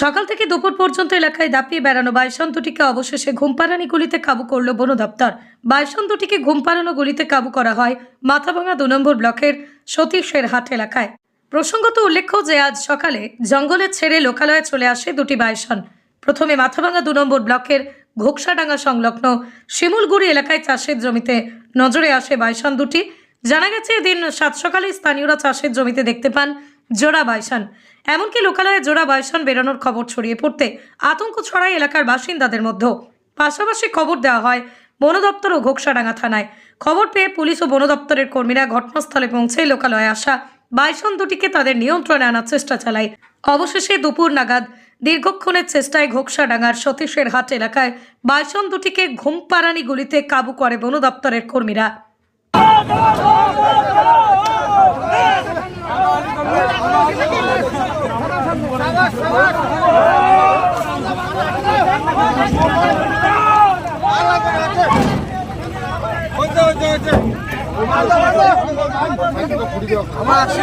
সকাল থেকে দুপুর পর্যন্ত এলাকায় দাপিয়ে বেড়ানো বাইসন দুটিকে অবশেষে ঘুমপাড়ানি গুলিতে কাবু করল বন দপ্তর। বাইসন দুটিকে ঘুমপাড়ানো গুলিতে কাবু করা হয় মাথাভাঙা দু নম্বর ব্লকের সতীশের হাট এলাকায়। প্রসঙ্গত উল্লেখ্য যে, আজ সকালে জঙ্গলে ছেড়ে লোকালয়ে চলে আসে দুটি বাইসন প্রথমে মাথাভাঙা দু নম্বর ব্লকের ঘোকসাডাঙ্গা সংলগ্ন শিমুলগুড়ি এলাকায় চাষের জমিতে নজরে আসে বাইসন দুটি। জানা গেছে, এদিন সাত সকালে স্থানীয়রা চাষের জমিতে দেখতে পান জোড়া বাইসন এমনকি লোকালয়ে জোড়া বাইসন বেরোনোর খবর ছড়িয়ে পড়তে আতঙ্ক ছড়ায় এলাকার বাসিন্দাদের মধ্যেও। পাশাপাশি খবর দেওয়া হয় বন দপ্তর ও ঘোকসাডাঙ্গা থানায়। খবর পেয়ে পুলিশ ও বন দপ্তরের কর্মীরা ঘটনাস্থলে পৌঁছে লোকালয়ে আসা বাইসন দুটিকে তাদের নিয়ন্ত্রণে আনার চেষ্টা চালায়। অবশেষে দুপুর নাগাদ দীর্ঘক্ষণের চেষ্টায় ঘোকসাডাঙ্গার সতীশের হাট এলাকায় বাইসন দুটিকে ঘুমপাড়ানি গুলিতে কাবু করে বন দপ্তরের কর্মীরা। আমার আছে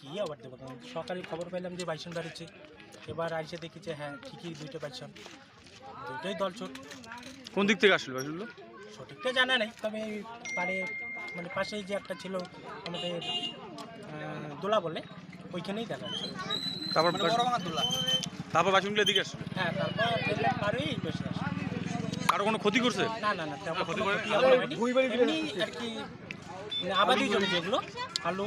কি আবার দেবো সকালে খবর পেলাম যে বাইসন বাড়িছে। এবার আইসে দেখি যে হ্যাঁ ঠিকই দুইটা বাইসন। দুইটাই দলছুট। কোন দিক থেকে আসলো বাসগুলো সঠিকটা জানা নেই তবে এই পাড়ে মানে পাশেই যে একটা ছিল আমাদের দোলা বলে ওইখানেই দেখা যাচ্ছে তারপর তারপর বাসনগুলো দিকে আসলো? হ্যাঁ তারপর বসে কারও কোনো ক্ষতি করছে? না না না তেমন ক্ষতি করে? মানে আবাদি জমি যেগুলো আলু